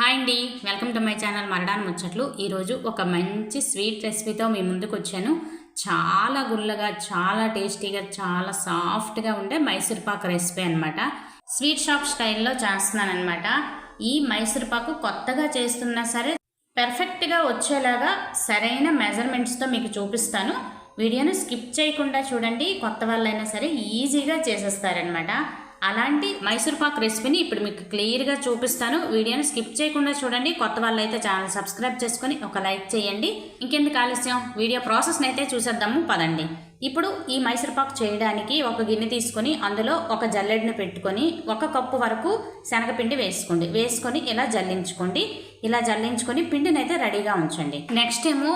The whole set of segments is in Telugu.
హాయ్ అండి. Welcome to my channel Maradan ముచ్చట్లు. ఈరోజు ఒక మంచి స్వీట్ రెసిపీతో మీ ముందుకు వచ్చాను. చాలా గుల్లగా చాలా టేస్టీగా చాలా సాఫ్ట్గా ఉండే మైసూర్ పాక్ రెసిపీ అనమాట స్వీట్ షాప్ స్టైల్లో చేస్తున్నాను అనమాట ఈ మైసూర్ పాకు కొత్తగా చేస్తున్నా సరే పెర్ఫెక్ట్గా వచ్చేలాగా సరైన మెజర్మెంట్స్తో మీకు చూపిస్తాను. వీడియోను స్కిప్ చేయకుండా చూడండి. కొత్త వాళ్ళైనా సరే ఈజీగా చేసేస్తారనమాట అలాంటి మైసూర్ పాక్ రెసిపీని ఇప్పుడు మీకు క్లియర్గా చూపిస్తాను. వీడియోని స్కిప్ చేయకుండా చూడండి. కొత్త వాళ్ళు అయితే ఛానల్ సబ్స్క్రైబ్ చేసుకొని ఒక లైక్ చేయండి. ఇంకెందుకు ఆలస్యం? వీడియో ప్రాసెస్ని అయితే చూసేద్దాము. పదండి. ఇప్పుడు ఈ మైసూర్ పాక్ చేయడానికి ఒక గిన్నె తీసుకొని అందులో ఒక జల్లెడ్ని పెట్టుకొని ఒక కప్పు వరకు శనగపిండి వేసుకోండి. వేసుకొని ఇలా జల్లించుకోండి. ఇలా జల్లించుకొని పిండిని అయితే రెడీగా ఉంచండి. నెక్స్ట్ ఏమో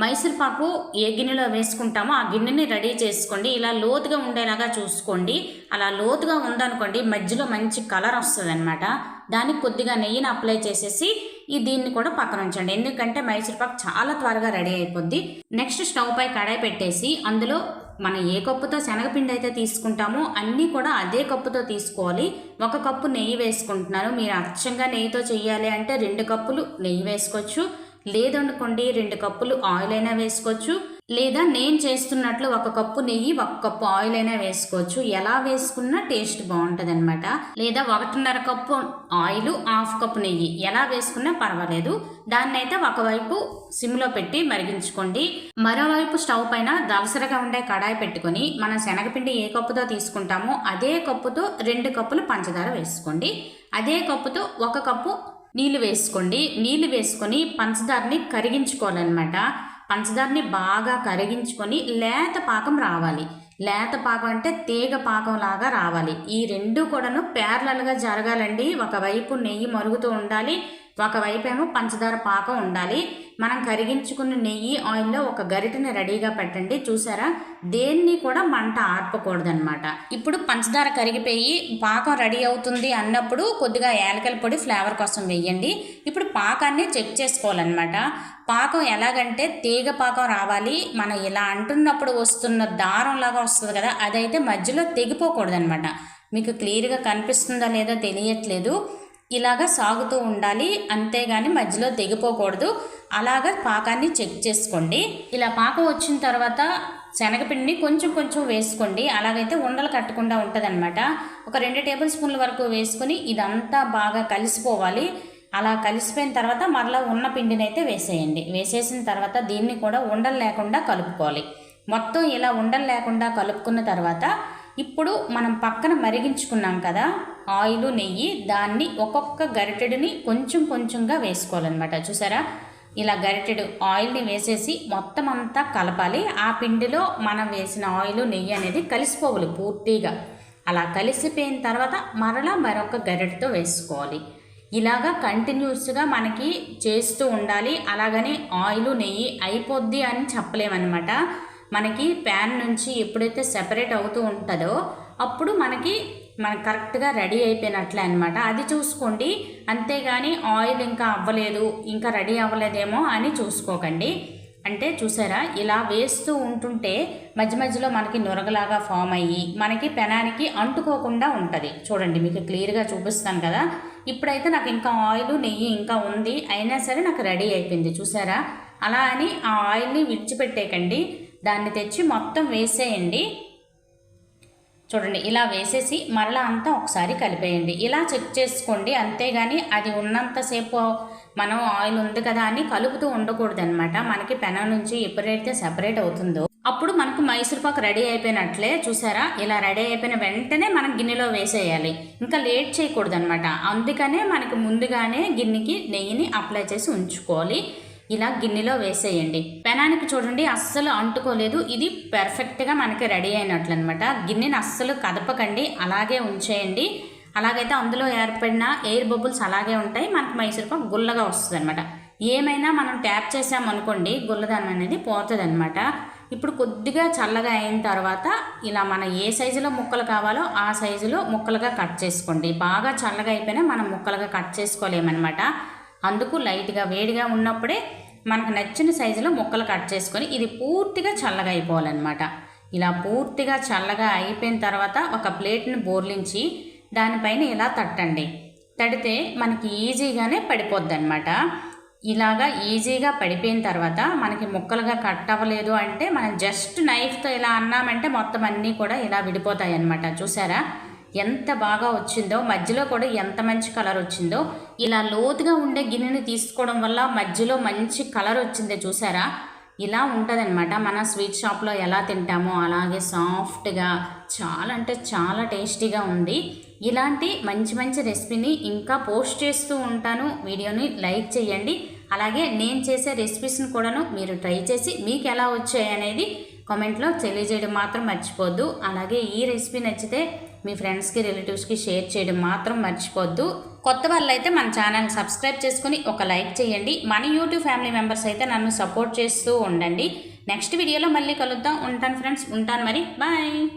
మైసూర్ పాకు ఏ గిన్నెలో వేసుకుంటామో ఆ గిన్నెని రెడీ చేసుకోండి. ఇలా లోతుగా ఉండేలాగా చూసుకోండి. అలా లోతుగా ఉందనుకోండి మధ్యలో మంచి కలర్ వస్తుంది అనమాట దానికి కొద్దిగా నెయ్యిని అప్లై చేసేసి ఈ దీన్ని కూడా పక్కన ఉంచండి. ఎందుకంటే మైసూర్పాకు చాలా త్వరగా రెడీ అయిపోద్ది. నెక్స్ట్ స్టవ్ పై కడాయి పెట్టేసి అందులో మనం ఏ కప్పుతో శనగపిండి అయితే తీసుకుంటామో అన్నీ కూడా అదే కప్పుతో తీసుకోవాలి. ఒక కప్పు నెయ్యి వేసుకుంటున్నాను. మీరు అచ్చంగా నెయ్యితో చేయాలి అంటే రెండు కప్పులు నెయ్యి వేసుకోవచ్చు. లేదనుకోండి రెండు కప్పులు ఆయిల్ అయినా వేసుకోవచ్చు. లేదా నేను చేస్తున్నట్లు ఒక కప్పు నెయ్యి ఒక కప్పు ఆయిల్ అయినా వేసుకోవచ్చు. ఎలా వేసుకున్నా టేస్ట్ బాగుంటుంది అనమాట లేదా ఒకటిన్నర కప్పు ఆయిల్ హాఫ్ కప్పు నెయ్యి. ఎలా వేసుకున్నా పర్వాలేదు. దాన్ని అయితే ఒకవైపు సిమ్లో పెట్టి మరిగించుకోండి. మరోవైపు స్టవ్ పైన దలసరగా ఉండే కడాయి పెట్టుకొని మనం శనగపిండి ఏ కప్పుతో తీసుకుంటామో అదే కప్పుతో రెండు కప్పులు పంచదార వేసుకోండి. అదే కప్పుతో ఒక కప్పు నీళ్ళు వేసుకోండి. నీళ్ళు వేసుకొని పంచదారని కరిగించుకోవాలన్నమాట. పంచదారని బాగా కరిగించుకొని లేత పాకం రావాలి. లేత పాకం అంటే తీగ పాకం లాగా రావాలి. ఈ రెండు కూడాను ప్యారలల్గా జరగాలండి. ఒకవైపు నెయ్యి మరుగుతూ ఉండాలి. ఒకవైపేమో ఏమో పంచదార పాకం ఉండాలి. మనం కరిగించుకున్న నెయ్యి ఆయిల్లో ఒక గరిటెని రెడీగా పెట్టండి. చూసారా? దేన్ని కూడా మంట ఆర్పకూడదనమాట ఇప్పుడు పంచదార కరిగిపోయి పాకం రెడీ అవుతుంది అన్నప్పుడు కొద్దిగా యాలకల పొడి ఫ్లేవర్ కోసం వేయండి ఇప్పుడు పాకాన్ని చెక్ చేసుకోవాలన్నమాట. పాకం ఎలాగంటే తీగ పాకం రావాలి. మనం ఇలా అంటున్నప్పుడు వస్తున్న దారం లాగా వస్తుంది కదా అదైతే మధ్యలో తెగిపోకూడదనమాట మీకు క్లియర్గా కనిపిస్తుందా లేదో తెలియట్లేదు. ఇలాగా సాగుతూ ఉండాలి. అంతేగాని మధ్యలో తెగిపోకూడదు. అలాగా పాకాన్ని చెక్ చేసుకోండి. ఇలా పాకం వచ్చిన తర్వాత శనగపిండిని కొంచెం కొంచెం వేసుకోండి. అలాగైతే ఉండలు కట్టకుండా ఉంటుందన్నమాట. ఒక రెండు టేబుల్ స్పూన్ల వరకు వేసుకొని ఇదంతా బాగా కలిసిపోవాలి. అలా కలిసిపోయిన తర్వాత మరలా ఉన్న పిండిని అయితే వేసేయండి. వేసేసిన తర్వాత దీన్ని కూడా ఉండలు లేకుండా కలుపుకోవాలి. మొత్తం ఇలా ఉండలు లేకుండా కలుపుకున్న తర్వాత ఇప్పుడు మనం పక్కన మరిగించుకున్నాం కదా ఆయిల్ నెయ్యి దాన్ని ఒక్కొక్క గరిటెడుని కొంచెం కొంచెంగా వేసుకోవాలన్నమాట. చూసారా? ఇలా గరిటెడు ఆయిల్ని వేసేసి మొత్తం అంతా కలపాలి. ఆ పిండిలో మనం వేసిన ఆయిల్ నెయ్యి అనేది కలిసిపోవాలి పూర్తిగా. అలా కలిసిపోయిన తర్వాత మరలా మరొక గరిటెతో వేసుకోవాలి. ఇలాగా కంటిన్యూస్గా మనకి చేస్తూ ఉండాలి. అలాగనే ఆయిల్ నెయ్యి అయిపోద్ది అని చెప్పలేమన్నమాట. మనకి ప్యాన్ నుంచి ఎప్పుడైతే సెపరేట్ అవుతూ ఉంటుందో అప్పుడు మనకి మనకు కరెక్ట్గా రెడీ అయిపోయినట్లే అనమాట అది చూసుకోండి. అంతేగాని ఆయిల్ ఇంకా అవ్వలేదు ఇంకా రెడీ అవ్వలేదేమో అని చూసుకోకండి. అంటే చూసారా? ఇలా వేస్తూ ఉంటుంటే మధ్య మధ్యలో మనకి నొరగలాగా ఫామ్ అయ్యి మనకి పెనానికి అంటుకోకుండా ఉంటుంది. చూడండి మీకు క్లియర్గా చూపిస్తాను కదా. ఇప్పుడైతే నాకు ఇంకా ఆయిల్ నెయ్యి ఇంకా ఉంది. అయినా సరే నాకు రెడీ అయిపోయింది. చూసారా? అలా అని ఆ ఆయిల్ని విడిచిపెట్టేకండి దాన్ని తెచ్చి మొత్తం వేసేయండి. చూడండి ఇలా వేసేసి మరలా అంతా ఒకసారి కలిపేయండి. ఇలా చెక్ చేసుకోండి అంతేగాని అది ఉన్నంతసేపు మనం ఆయిల్ ఉంది కదా అని కలుపుతూ ఉండకూడదు అనమాట మనకి పెనం నుంచి ఎప్పుడైతే సెపరేట్ అవుతుందో. అప్పుడు మనకు మైసూర్ పాక్ రెడీ అయిపోయినట్లే చూసారా? ఇలా రెడీ అయిపోయిన వెంటనే మనం గిన్నెలో వేసేయాలి. ఇంకా లేట్ చేయకూడదు అనమాట అందుకనే మనకి ముందుగానే గిన్నెకి నెయ్యిని అప్లై చేసి ఉంచుకోవాలి. ఇలా గిన్నెలో వేసేయండి. పెనానికి చూడండి అస్సలు అంటుకోలేదు. ఇది పెర్ఫెక్ట్గా మనకి రెడీ అయినట్లు అనమాట గిన్నెని అస్సలు కదపకండి అలాగే ఉంచేయండి. అలాగైతే అందులో ఏర్పడిన ఎయిర్ బబుల్స్ అలాగే ఉంటాయి. మనకి మైసూర్ గుల్లగా వస్తుంది అనమాట ఏమైనా మనం ట్యాప్ చేసామనుకోండి గుల్లదనం అనేది పోతుంది అనమాట ఇప్పుడు కొద్దిగా చల్లగా అయిన తర్వాత ఇలా మన ఏ సైజులో ముక్కలు కావాలో ఆ సైజులో ముక్కలుగా కట్ చేసుకోండి. బాగా చల్లగా అయిపోయినా మనం ముక్కలుగా కట్ చేసుకోలేమన్నమాట అందుకు లైట్గా వేడిగా ఉన్నప్పుడే మనకు నచ్చిన సైజులో ముక్కలు కట్ చేసుకొని ఇది పూర్తిగా చల్లగా అయిపోవాలన్నమాట. ఇలా పూర్తిగా చల్లగా అయిపోయిన తర్వాత ఒక ప్లేట్ని బోర్లించి దానిపైన ఇలా తట్టండి. తడితే మనకి ఈజీగానే పడిపోద్ది అనమాట ఇలాగా ఈజీగా పడిపోయిన తర్వాత మనకి ముక్కలుగా కట్ అవ్వలేదు అంటే మనం జస్ట్ నైఫ్తో ఇలా అన్నామంటే మొత్తం అన్నీ కూడా ఇలా విడిపోతాయి అన్నమాట చూసారా? ఎంత బాగా వచ్చిందో మధ్యలో కూడా ఎంత మంచి కలర్ వచ్చిందో ఇలా లోతుగా ఉండే గిన్నెని తీసుకోవడం వల్ల మధ్యలో మంచి కలర్ వచ్చిందే చూసారా? ఇలా ఉంటుందన్నమాట. మన స్వీట్ షాప్లో ఎలా తింటామో అలాగే సాఫ్ట్గా చాలా అంటే చాలా టేస్టీగా ఉంది. ఇలాంటి మంచి మంచి రెసిపీని ఇంకా పోస్ట్ చేస్తూ ఉంటాను. వీడియోని లైక్ చేయండి. అలాగే నేను చేసే రెసిపీస్ని కూడాను మీరు ట్రై చేసి మీకు ఎలా వచ్చాయి అనేది కామెంట్లో తెలియజేయడం మాత్రం మర్చిపోద్దు. అలాగే ఈ రెసిపీ నచ్చితే మీ ఫ్రెండ్స్కి రిలేటివ్స్కి షేర్ చేయడం మాత్రం మర్చిపోద్దు కొత్త వాళ్ళు అయితే మన ఛానల్ సబ్స్క్రైబ్ చేసుకుని ఒక లైక్ చేయండి. మన యూట్యూబ్ ఫ్యామిలీ మెంబర్స్ అయితే నన్ను సపోర్ట్ చేస్తూ ఉండండి. నెక్స్ట్ వీడియోలో మళ్ళీ కలుద్దాం. ఉంటాను ఫ్రెండ్స్. ఉంటాను మరి. బాయ్.